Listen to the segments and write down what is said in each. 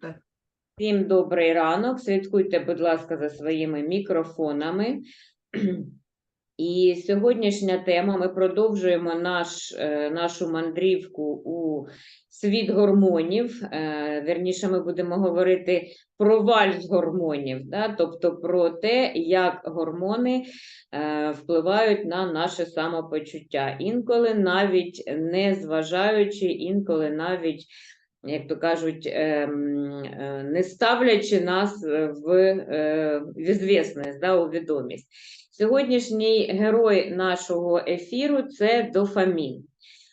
Там. Всім добрий ранок. Слідкуйте, будь ласка, за своїми мікрофонами. І сьогоднішня тема. Ми продовжуємо наш, е, нашу мандрівку у світ гормонів. Е, Вірніше, ми будемо говорити про вальс гормонів, да? тобто про те, як гормони е, впливають на наше самопочуття. Інколи навіть не зважаючи, інколи навіть як то кажуть, ем, не ставлячи нас в, в да, у відомість. Сьогоднішній герой нашого ефіру це дофамін.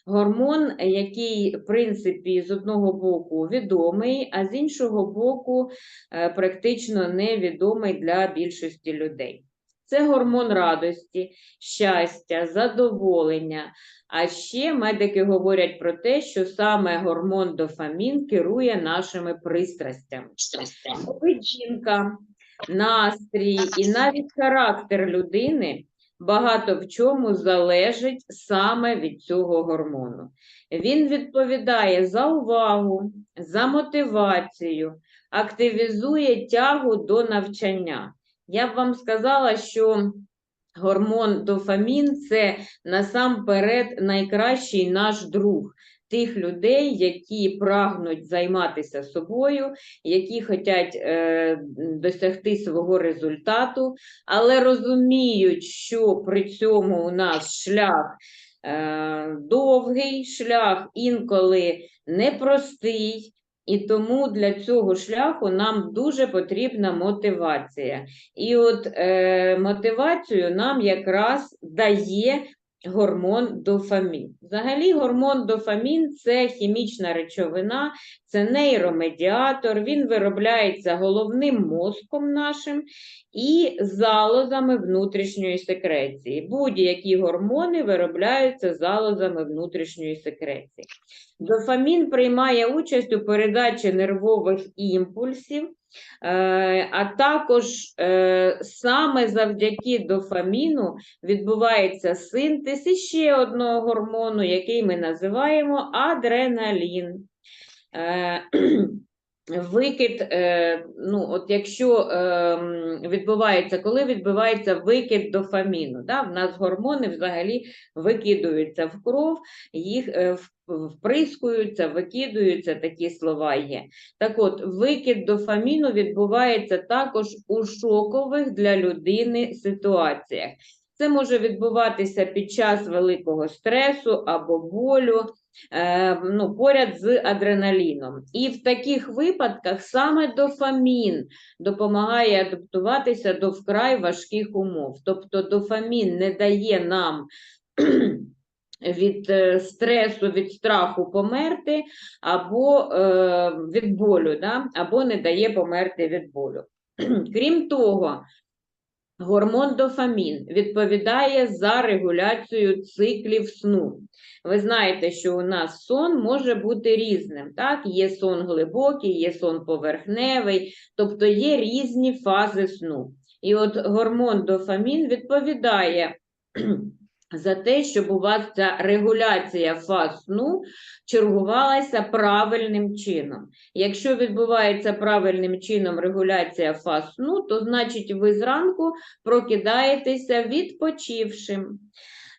Гормон, який, в принципі, з одного боку відомий, а з іншого боку, е, практично невідомий для більшості людей. Це гормон радості, щастя, задоволення, а ще медики говорять про те, що саме гормон дофамін керує нашими пристрастями. Поведінка, настрій і навіть характер людини багато в чому залежить саме від цього гормону. Він відповідає за увагу, за мотивацію, активізує тягу до навчання. Я б вам сказала, що гормон дофамін це насамперед найкращий наш друг тих людей, які прагнуть займатися собою, які хочуть е, досягти свого результату, але розуміють, що при цьому у нас шлях е, довгий, шлях інколи непростий. І тому для цього шляху нам дуже потрібна мотивація. І от е, мотивацію нам якраз дає гормон дофамін. Взагалі, гормон дофамін це хімічна речовина, це нейромедіатор, він виробляється головним мозком нашим і залозами внутрішньої секреції. Будь-які гормони виробляються залозами внутрішньої секреції. Дофамін приймає участь у передачі нервових імпульсів, е, а також е, саме завдяки дофаміну відбувається синтез іще одного гормону, який ми називаємо адреналін. Е, Викид, ну от якщо е, відбувається, коли відбувається викид дофаміну, да, в нас гормони взагалі викидуються в кров, їх вприскуються, викидуються, такі слова є. Так от, викид дофаміну відбувається також у шокових для людини ситуаціях. Це може відбуватися під час великого стресу або болю, е, ну, поряд з адреналіном. І в таких випадках саме дофамін допомагає адаптуватися до вкрай важких умов. Тобто дофамін не дає нам від е, стресу, від страху померти, або е, від болю, да? або не дає померти від болю. Крім того, Гормон дофамін відповідає за регуляцію циклів сну. Ви знаєте, що у нас сон може бути різним. Так? Є сон глибокий, є сон поверхневий, тобто є різні фази сну. І от гормон дофамін відповідає за те, щоб у вас ця регуляція фаз сну чергувалася правильним чином. Якщо відбувається правильним чином регуляція фаз сну, то значить ви зранку прокидаєтеся відпочившим.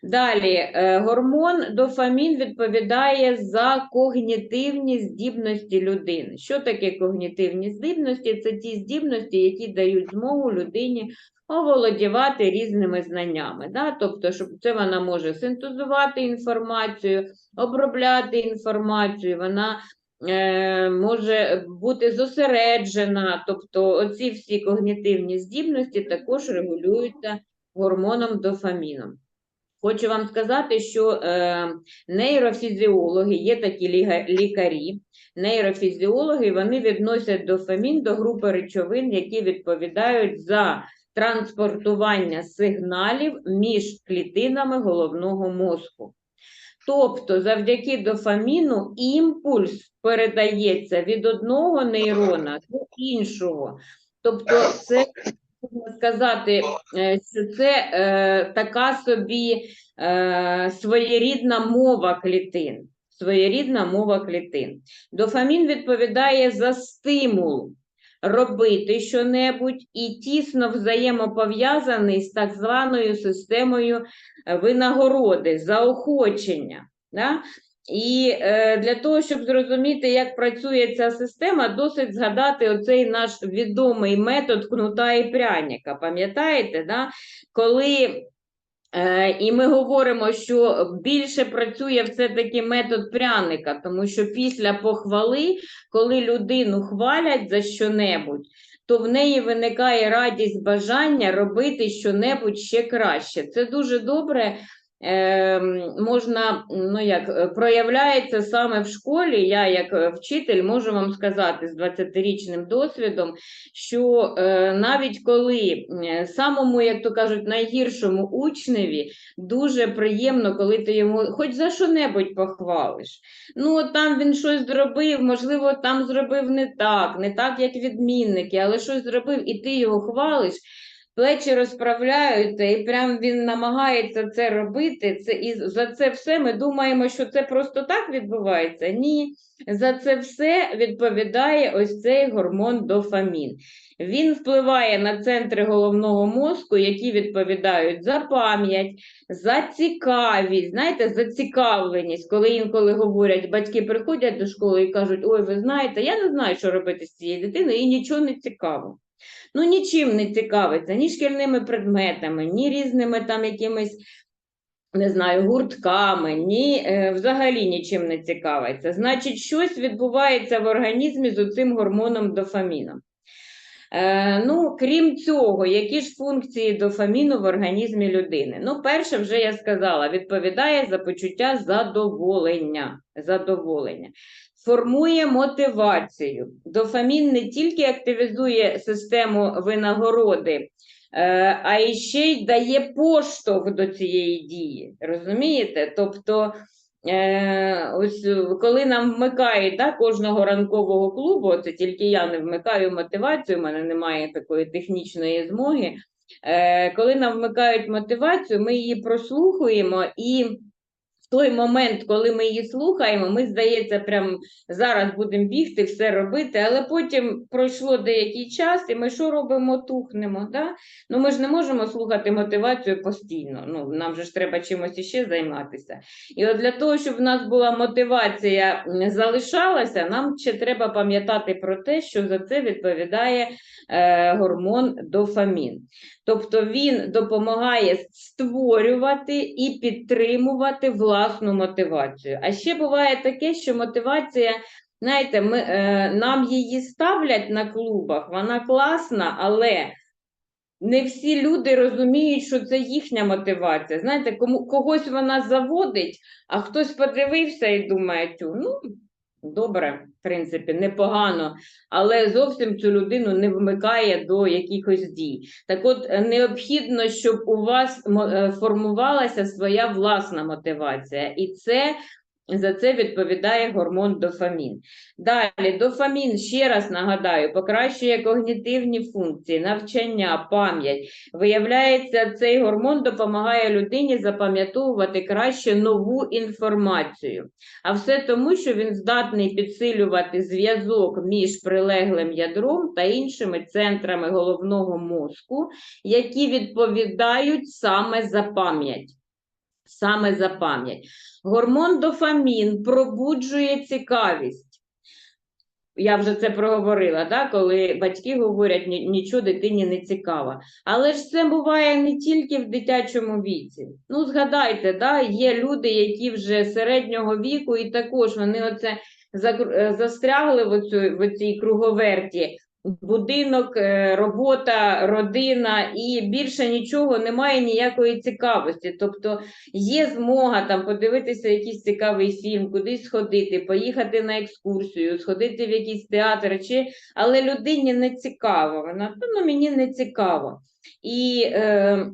Далі, е, гормон дофамін відповідає за когнітивні здібності людини. Що таке когнітивні здібності? Це ті здібності, які дають змогу людині оволодівати різними знаннями. Да? Тобто, щоб це вона може синтезувати інформацію, обробляти інформацію, вона е, може бути зосереджена. Тобто, оці всі когнітивні здібності також регулюються гормоном дофаміном. Хочу вам сказати, що е, нейрофізіологи, є такі лікарі, нейрофізіологи, вони відносять дофамін до групи речовин, які відповідають за транспортування сигналів між клітинами головного мозку. Тобто, завдяки дофаміну імпульс передається від одного нейрона до іншого. Тобто, це можна сказати, е, що це е, така собі е, своєрідна мова клітин. своєрідна мова клітин. Дофамін відповідає за стимул робити щонебудь і тісно взаємопов'язаний з так званою системою е, винагороди, заохочення. Да? І е, для того, щоб зрозуміти, як працює ця система, досить згадати оцей наш відомий метод кнута і пряника. Пам'ятаєте, да? коли І ми говоримо, що більше працює все-таки метод пряника, тому що після похвали, коли людину хвалять за що-небудь, то в неї виникає радість бажання робити що-небудь ще краще. Це дуже добре е, можна, ну як, е, проявляється саме в школі. Я, як е, вчитель, можу вам сказати з 20-річним досвідом, що е, навіть коли самому, як то кажуть, найгіршому учневі дуже приємно, коли ти йому хоч за що-небудь похвалиш. Ну, там він щось зробив, можливо, там зробив не так, не так, як відмінники, але щось зробив, і ти його хвалиш плечі розправляються, і прям він намагається це робити. Це І за це все ми думаємо, що це просто так відбувається. Ні, за це все відповідає ось цей гормон дофамін. Він впливає на центри головного мозку, які відповідають за пам'ять, за цікавість, знаєте, зацікавленість, коли інколи говорять, батьки приходять до школи і кажуть, ой, ви знаєте, я не знаю, що робити з цією дитиною, і нічого не цікаво ну нічим не цікавиться, ні шкільними предметами, ні різними там якимись. Не знаю, гуртками, ні, е, взагалі нічим не цікавиться. Значить, щось відбувається в організмі з цим гормоном дофаміном. Е, ну, Крім цього, які ж функції дофаміну в організмі людини? Ну, перше, вже я сказала, відповідає за почуття задоволення. задоволення формує мотивацію. Дофамін не тільки активізує систему винагороди, е, а і ще й дає поштовх до цієї дії. Розумієте? Тобто, е, ось коли нам вмикають да, кожного ранкового клубу, це тільки я не вмикаю мотивацію, у мене немає такої технічної змоги. Е, коли нам вмикають мотивацію, ми її прослухуємо і той момент, коли ми її слухаємо, ми, здається, прям зараз будемо бігти, все робити, але потім пройшло деякий час, і ми що робимо? Тухнемо. Да? Ну, Ми ж не можемо слухати мотивацію постійно. Ну, Нам же ж треба чимось іще займатися. І от для того, щоб в нас була мотивація залишалася, нам ще треба пам'ятати про те, що за це відповідає гормон дофамін. Тобто він допомагає створювати і підтримувати власну мотивацію. А ще буває таке, що мотивація, знаєте, ми, е, нам її ставлять на клубах, вона класна, але не всі люди розуміють, що це їхня мотивація. Знаєте, кому когось вона заводить, а хтось подивився і думає, ну. Добре, в принципі, непогано, але зовсім цю людину не вмикає до якихось дій. Так от е, необхідно, щоб у вас е, формувалася своя власна мотивація, і це за це відповідає гормон дофамін. Далі, дофамін, ще раз нагадаю, покращує когнітивні функції, навчання, пам'ять. Виявляється, цей гормон допомагає людині запам'ятовувати краще нову інформацію. А все тому, що він здатний підсилювати зв'язок між прилеглим ядром та іншими центрами головного мозку, які відповідають саме за пам'ять саме за пам'ять. Гормон дофамін пробуджує цікавість. Я вже це проговорила, да? коли батьки говорять, нічого дитині не цікаво. Але ж це буває не тільки в дитячому віці. Ну, згадайте, да? є люди, які вже середнього віку, і також вони оце застрягли в, оцю, в цій круговерті будинок, е, робота, родина і більше нічого немає ніякої цікавості. Тобто є змога там подивитися якийсь цікавий фільм, кудись сходити, поїхати на екскурсію, сходити в якийсь театр, чи... але людині не цікаво. Вона ну, мені не цікаво. І е,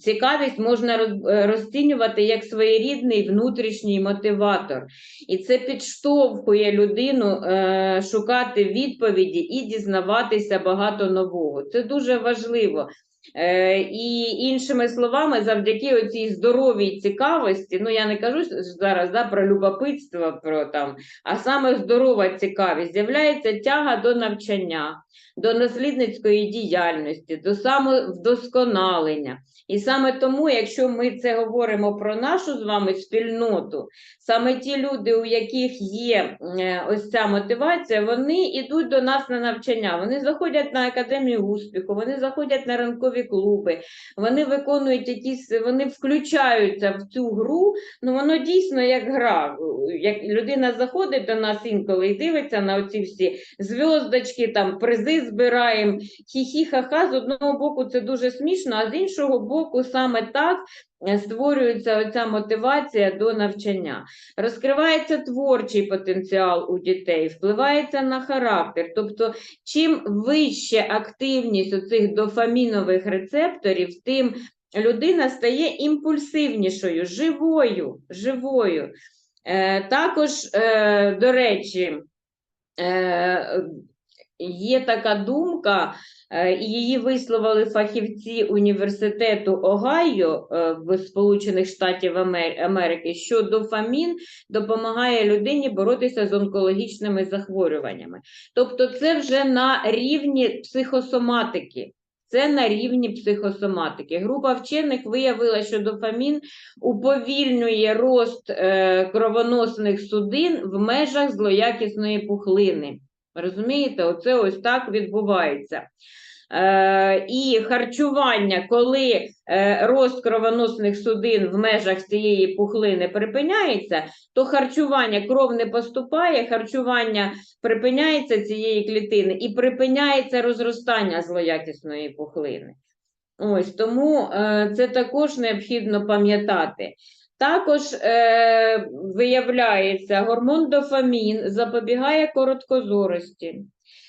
Цікавість можна е, розцінювати як своєрідний внутрішній мотиватор, і це підштовхує людину е, шукати відповіді і дізнаватися багато нового. Це дуже важливо. Е, і іншими словами, завдяки оцій здоровій цікавості, ну я не кажу зараз да, про любопитство, про там, а саме здорова цікавість, з'являється тяга до навчання, до наслідницької діяльності, до самовдосконалення. І саме тому, якщо ми це говоримо про нашу з вами спільноту, саме ті люди, у яких є е, ось ця мотивація, вони йдуть до нас на навчання, вони заходять на академію успіху, вони заходять на ранкові клуби, вони виконують якісь, вони включаються в цю гру. Ну воно дійсно як гра. Як людина заходить до нас інколи і дивиться на оці всі зв'яздочки, там призи збираємо, хі-хі-ха-ха. З одного боку, це дуже смішно, а з іншого боку, саме так. е, Створюється оця мотивація до навчання, розкривається творчий потенціал у дітей, впливається на характер. Тобто, чим вище активність оцих дофамінових рецепторів, тим людина стає імпульсивнішою, живою. живою. Е, також, е, до речі, е, є така думка, е, її висловили фахівці університету Огайо е, в Сполучених Штатів Америки, що дофамін допомагає людині боротися з онкологічними захворюваннями. Тобто, це вже на рівні психосоматики. Це на рівні психосоматики. Група вчених виявила, що дофамін уповільнює рост е, кровоносних судин в межах злоякісної пухлини. Розумієте, оце ось так відбувається. Е, і харчування, коли е, рост кровоносних судин в межах цієї пухлини припиняється, то харчування кров не поступає, харчування припиняється цієї клітини і припиняється розростання злоякісної пухлини. Ось тому е, це також необхідно пам'ятати. Також е, виявляється, гормон дофамін запобігає короткозорості.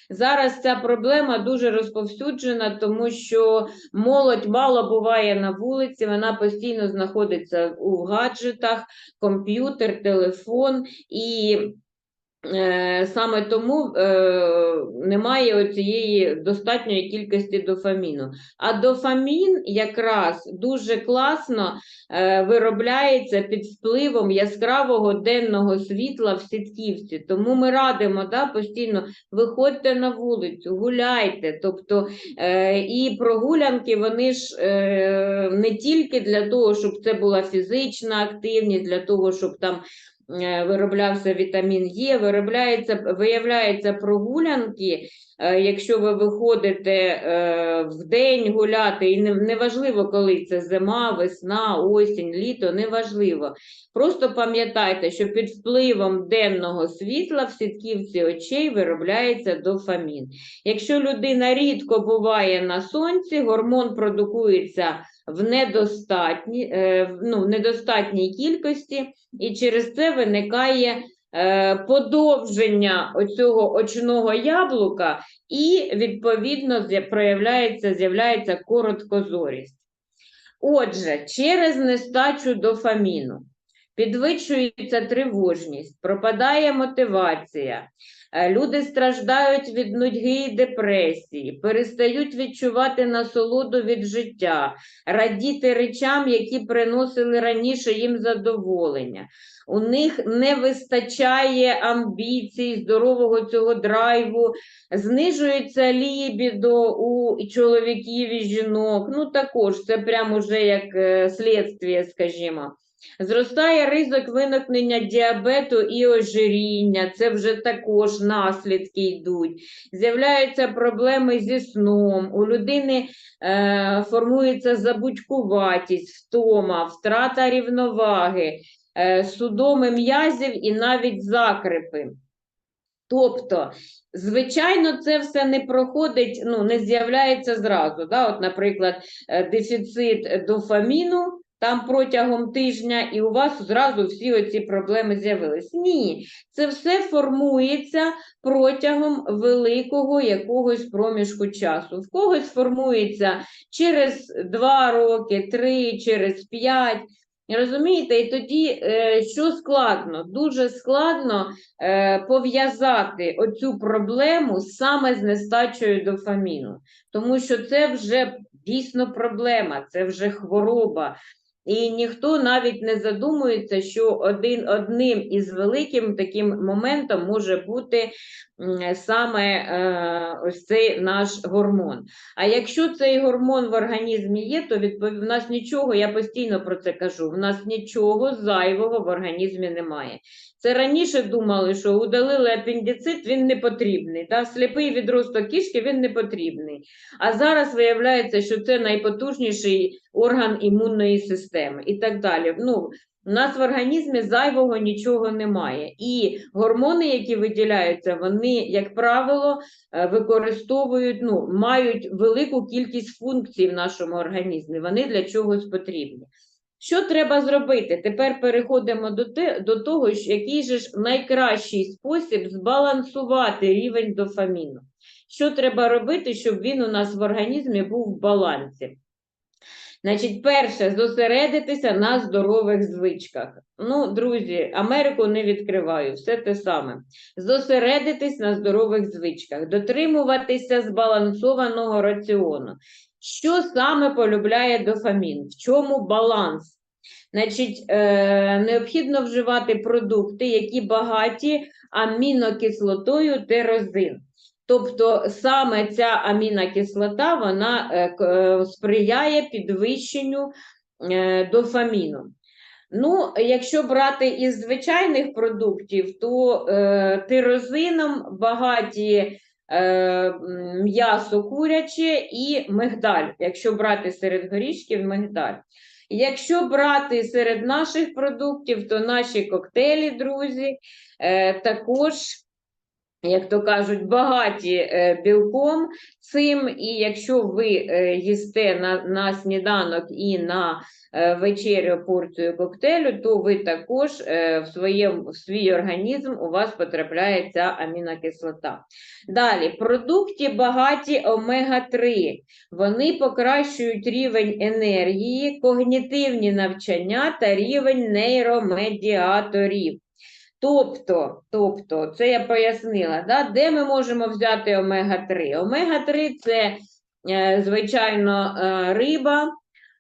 Зараз ця проблема дуже розповсюджена, тому що молодь мало буває на вулиці, вона постійно знаходиться у гаджетах, комп'ютер, телефон, і саме тому е, немає цієї достатньої кількості дофаміну. А дофамін якраз дуже класно е, виробляється під впливом яскравого денного світла в сітківці. Тому ми радимо да, постійно виходьте на вулицю, гуляйте. Тобто е, і прогулянки вони ж е, не тільки для того, щоб це була фізична активність, для того, щоб там е, вироблявся вітамін Е, виробляється, виявляється прогулянки. е, Якщо ви виходите е, в день гуляти, і неважливо, коли це зима, весна, осінь, літо, неважливо. Просто пам'ятайте, що під впливом денного світла в сітківці очей виробляється дофамін. Якщо людина рідко буває на сонці, гормон продукується в недостатній, е, ну, в недостатній кількості, і через це виникає е, подовження оцього очного яблука, і відповідно проявляється, з'являється короткозорість. Отже, через нестачу дофаміну підвищується тривожність, пропадає мотивація, е, люди страждають від нудьги і депресії, перестають відчувати насолоду від життя, радіти речам, які приносили раніше їм задоволення. У них не вистачає амбіцій, здорового цього драйву, знижується лібідо у чоловіків і жінок. Ну також це прямо вже як е, слідство, скажімо. Зростає ризик виникнення діабету і ожиріння, це вже також наслідки йдуть. З'являються проблеми зі сном, у людини е, формується забудькуватість, втома, втрата рівноваги, е, судоми м'язів і навіть закрипи. Тобто, звичайно, це все не проходить, ну, не з'являється зразу. Да? От, наприклад, е, дефіцит дофаміну там протягом тижня, і у вас зразу всі оці проблеми з'явились. Ні, це все формується протягом великого якогось проміжку часу. В когось формується через 2 роки, 3, через 5. Розумієте, і тоді е, що складно? Дуже складно е, пов'язати оцю проблему саме з нестачею дофаміну, тому що це вже дійсно проблема, це вже хвороба. І ніхто навіть не задумується, що один, одним із великим таким моментом може бути саме е, ось цей наш гормон. А якщо цей гормон в організмі є, то відпов... в нас нічого, я постійно про це кажу, в нас нічого зайвого в організмі немає. Це раніше думали, що удалили апендицит, він не потрібний. Да? Сліпий відросток кішки він не потрібний. А зараз виявляється, що це найпотужніший орган імунної системи і так далі. Ну, у нас в організмі зайвого нічого немає. І гормони, які виділяються, вони, як правило, е, використовують, ну, мають велику кількість функцій в нашому організмі. Вони для чогось потрібні. Що треба зробити? Тепер переходимо до, те, до того, який же ж найкращий спосіб збалансувати рівень дофаміну. Що треба робити, щоб він у нас в організмі був в балансі? Значить, перше, зосередитися на здорових звичках. Ну, друзі, Америку не відкриваю, все те саме. Зосередитись на здорових звичках, дотримуватися збалансованого раціону. Що саме полюбляє дофамін? В чому баланс? Значить, е, необхідно вживати продукти, які багаті амінокислотою тирозин. Тобто саме ця амінокислота вона е, е, сприяє підвищенню е, дофаміну. Ну, якщо брати із звичайних продуктів, то е, тирозином багаті е, м'ясо куряче і мигдаль, якщо брати серед горішків мигдаль. Якщо брати серед наших продуктів, то наші коктейлі, друзі, е, також як то кажуть, багаті е, білком цим, і якщо ви е, їсте на, на сніданок і на е, вечерю порцію коктейлю, то ви також в, своєму, в свій організм у вас потрапляє ця амінокислота. Далі, продукти багаті омега-3. Вони покращують рівень енергії, когнітивні навчання та рівень нейромедіаторів. Тобто, тобто, це я пояснила, да? де ми можемо взяти омега-3? Омега-3 це, е, звичайно, е, риба,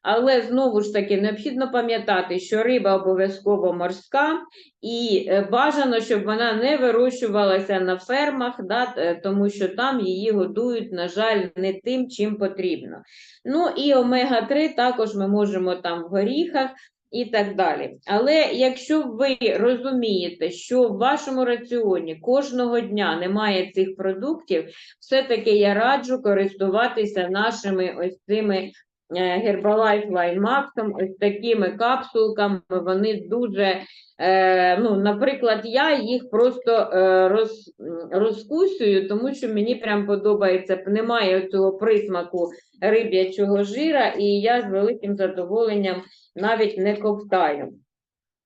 але знову ж таки необхідно пам'ятати, що риба обов'язково морська, і е, бажано, щоб вона не вирощувалася на фермах, да? тому що там її годують, на жаль, не тим, чим потрібно. Ну і омега-3 також ми можемо там в горіхах і так далі. Але якщо ви розумієте, що в вашому раціоні кожного дня немає цих продуктів, все-таки я раджу користуватися нашими ось цими Herbalife Line Max, ось такими капсулками. Вони дуже, е, ну, наприклад, я їх просто е, роз, розкусюю, тому що мені прям подобається, немає цього присмаку риб'ячого жира, і я з великим задоволенням навіть не ковтаю.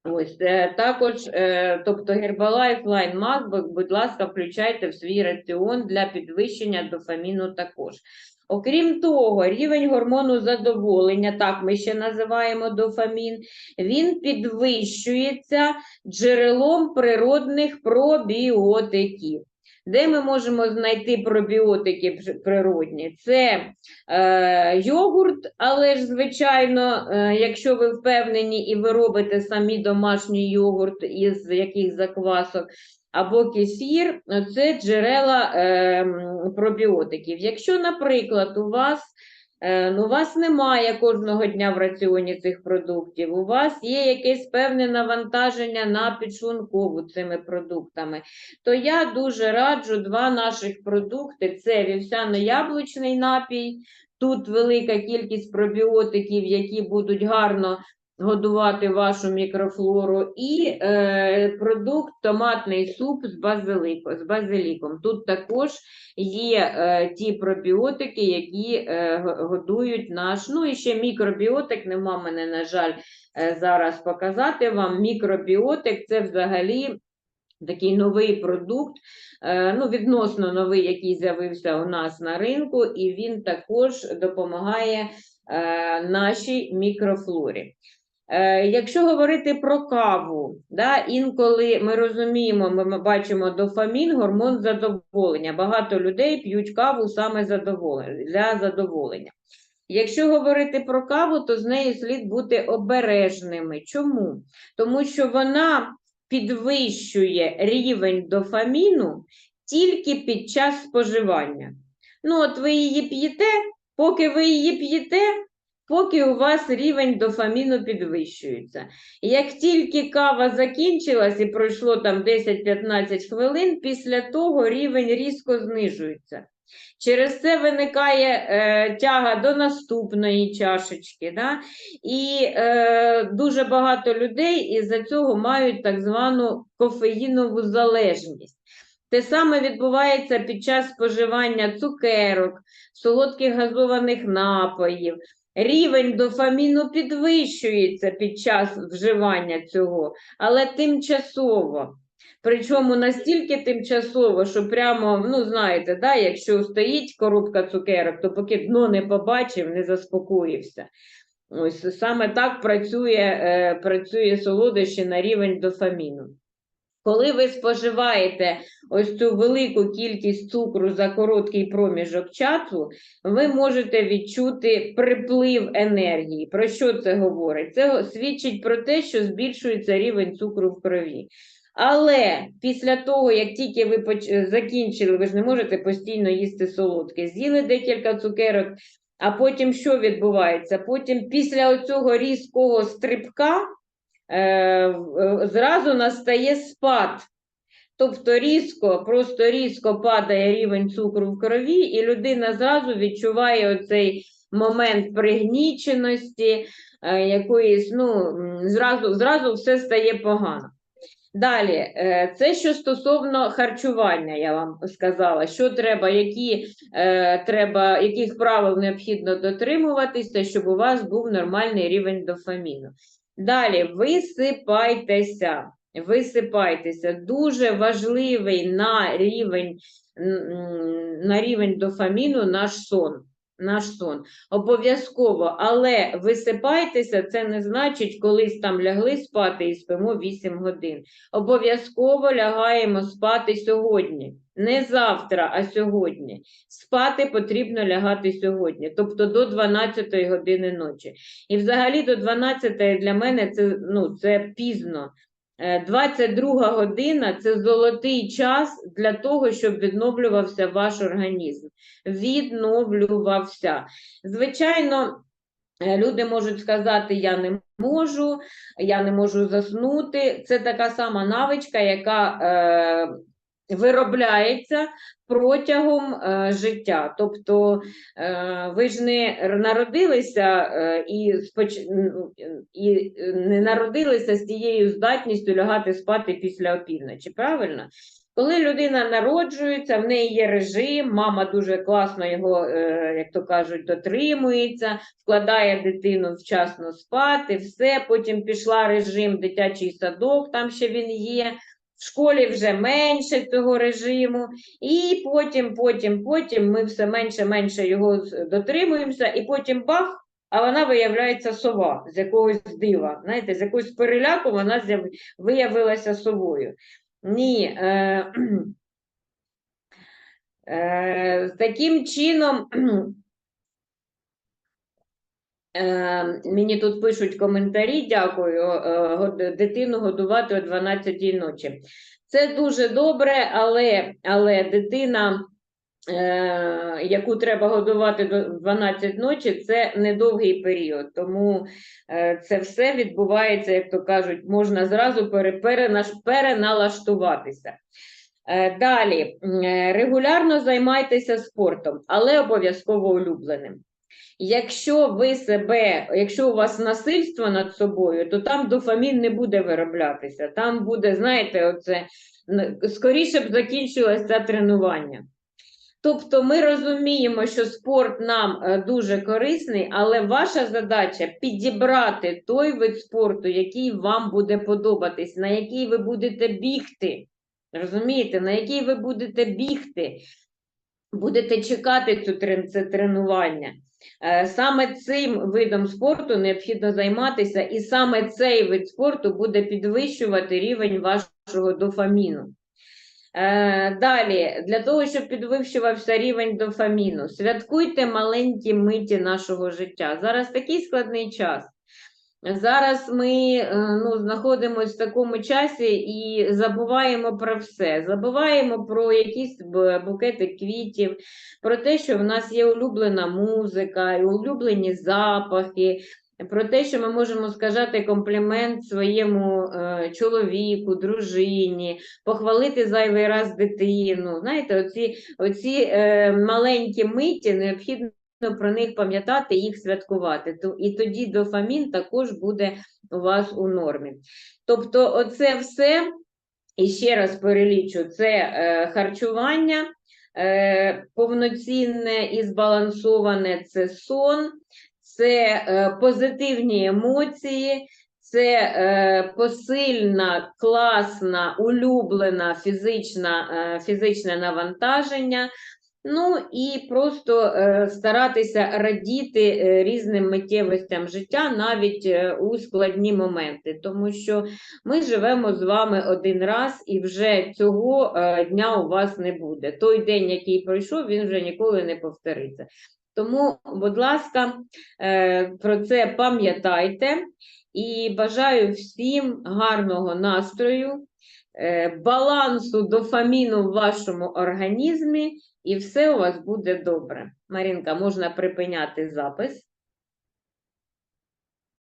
Ось е, також, е, тобто Herbalife Line будь- будь ласка, включайте в свій раціон для підвищення дофаміну також. Окрім того, рівень гормону задоволення, так ми ще називаємо дофамін, він підвищується джерелом природних пробіотиків. Де ми можемо знайти пробіотики природні? Це е, йогурт, але ж, звичайно, е, якщо ви впевнені і ви робите самі домашній йогурт із яких заквасок, або кефір, це джерела е, пробіотиків. Якщо, наприклад, у вас Е, Ну, у вас немає кожного дня в раціоні цих продуктів. У вас є якесь певне навантаження на підшлункову цими продуктами. То я дуже раджу два наших продукти: це вівсяно-яблучний напій. Тут велика кількість пробіотиків, які будуть гарно годувати вашу мікрофлору, і е, продукт томатний суп з, базилико, з базиліком. Тут також є е, ті пробіотики, які е, годують наш. Ну і ще мікробіотик, нема мене, на жаль, е, зараз показати вам. Мікробіотик це взагалі. Такий новий продукт, е, ну, відносно новий, який з'явився у нас на ринку, і він також допомагає е, нашій мікрофлорі. Е, Якщо говорити про каву, да, інколи ми розуміємо, ми, ми бачимо дофамін, гормон задоволення. Багато людей п'ють каву саме для задоволення. Якщо говорити про каву, то з нею слід бути обережними. Чому? Тому що вона підвищує рівень дофаміну тільки під час споживання. Ну, от ви її п'єте, поки ви її п'єте, поки у вас рівень дофаміну підвищується. Як тільки кава закінчилась і пройшло там 10-15 хвилин, після того рівень різко знижується. Через це виникає е, тяга до наступної чашечки. Да? І е, дуже багато людей із-за цього мають так звану кофеїнову залежність. Те саме відбувається під час споживання цукерок, солодких газованих напоїв. Рівень дофаміну підвищується під час вживання цього, але тимчасово. Причому настільки тимчасово, що прямо, ну знаєте, да, якщо стоїть коробка цукерок, то поки дно не побачив, не заспокоївся. Ось саме так працює, е, працює солодощі на рівень дофаміну. Коли ви споживаєте ось цю велику кількість цукру за короткий проміжок часу, ви можете відчути приплив енергії. Про що це говорить? Це свідчить про те, що збільшується рівень цукру в крові. Але після того, як тільки ви поч- закінчили, ви ж не можете постійно їсти солодке, з'їли декілька цукерок, а потім що відбувається? Потім після оцього різкого стрибка зразу настає спад. Тобто різко, просто різко падає рівень цукру в крові, і людина зразу відчуває оцей момент пригніченості, е, якоїсь, ну, зразу, зразу все стає погано. Далі, е, це що стосовно харчування, я вам сказала, що треба, які е, треба, яких правил необхідно дотримуватися, щоб у вас був нормальний рівень дофаміну. Далі, висипайтеся, висипайтеся. Дуже важливий на рівень, на рівень дофаміну наш сон. Наш сон. Обов'язково, але висипайтеся, це не значить, колись там лягли спати і спимо 8 годин. Обов'язково лягаємо спати сьогодні. Не завтра, а сьогодні. Спати потрібно лягати сьогодні, тобто до 12 години ночі. І взагалі до 12 для мене це, ну, це пізно. Е, 22 година це золотий час для того, щоб відновлювався ваш організм. Відновлювався. Звичайно, е, люди можуть сказати: Я не можу, я не можу заснути. Це така сама навичка, яка е, виробляється протягом е, життя. Тобто е, ви ж не народилися е, і, споч... і е, не народилися з тією здатністю лягати спати після опівночі, правильно? Коли людина народжується, в неї є режим, мама дуже класно його, е, як то кажуть, дотримується, вкладає дитину вчасно спати, все, потім пішла режим дитячий садок, там ще він є. В школі вже менше цього режиму, і потім, потім, потім ми все менше менше його дотримуємося, і потім бах, а вона виявляється сова з якогось дива. Знаєте, з якогось переляку вона виявилася совою. Ні. Е, е, таким чином. Е, мені тут пишуть коментарі, дякую. е, Дитину годувати о 12 ночі. Це дуже добре, але, але дитина, е, яку треба годувати до 12 ночі, це недовгий період. Тому е, це все відбувається, як то кажуть, можна зразу переналаштуватися. Е, Далі, регулярно займайтеся спортом, але обов'язково улюбленим. Якщо ви себе, якщо у вас насильство над собою, то там дофамін не буде вироблятися. Там буде, знаєте, оце скоріше б закінчилось це тренування. Тобто ми розуміємо, що спорт нам е, дуже корисний, але ваша задача підібрати той вид спорту, який вам буде подобатись, на який ви будете бігти. Розумієте, на який ви будете бігти, будете чекати це тренування. Е, Саме цим видом спорту необхідно займатися, і саме цей вид спорту буде підвищувати рівень вашого дофаміну. Е, далі, для того, щоб підвищувався рівень дофаміну, святкуйте маленькі миті нашого життя. Зараз такий складний час. Зараз ми е, ну, знаходимося в такому часі і забуваємо про все. Забуваємо про якісь букети квітів, про те, що в нас є улюблена музика, улюблені запахи, про те, що ми можемо сказати комплімент своєму е, чоловіку, дружині, похвалити зайвий раз дитину. Знаєте, оці, оці е, маленькі миті необхідно про них пам'ятати, їх святкувати. І тоді дофамін також буде у вас у нормі. Тобто, оце все, і ще раз перелічу, це е, харчування. Е, повноцінне і збалансоване це сон, це е, позитивні емоції, це посильна, класна, улюблена фізична, фізичне навантаження. Ну і просто е, старатися радіти е, різним миттєвостям життя навіть е, у складні моменти, тому що ми живемо з вами один раз, і вже цього дня у вас не буде. Той день, який пройшов, він вже ніколи не повториться. Тому, будь ласка, про це пам'ятайте і бажаю всім гарного настрою, балансу дофаміну в вашому організмі, і все у вас буде добре. Марінка, можна припиняти запис.